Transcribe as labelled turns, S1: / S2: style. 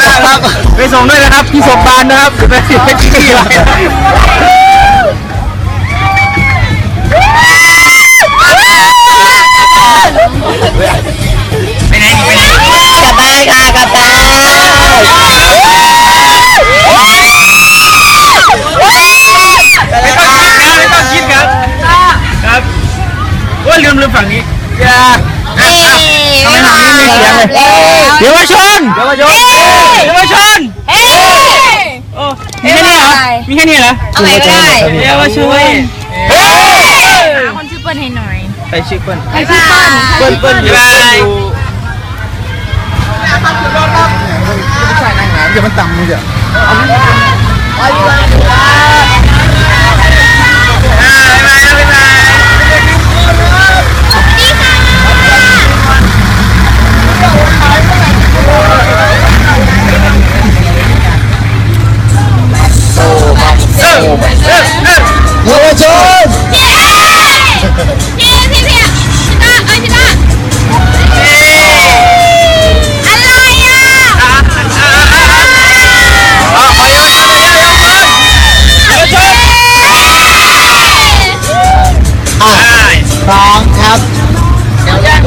S1: ครับขอบคุณมากครับ
S2: ไปส่งด้วยนะครับพี่สมบานนะครับไปสิไปที่อะไร
S1: ไปไหนไปไหน
S3: กลับบ้านค่ะกลับบ้าน
S2: ไม่ต้องคิดครับไม่ต้องคิดครับครับโอ้ยลืมลืมฝั่งนี้อย่า
S3: เอ๊ะ
S2: ทำไมฝั่งนี้ไม่เสียงเลย เยาวชนเยาวชนเยาวชน
S3: เอ๊ะ
S2: โอ้มีแค่นี้เหรอมีแค่นี้เหรอ
S3: เอาไหนก็ได้
S2: เยาวชน
S4: คนชื่อเปิ้ลให้หน่อย
S2: ไปชื่อเปิ้ล
S4: ใครชื่อเปิ้ล
S2: เปิ้ลเปิ้ลอยู่อยู่อย่ามันต่ำมึงเดี๋ยว
S3: สองครับเดี๋ยวแยก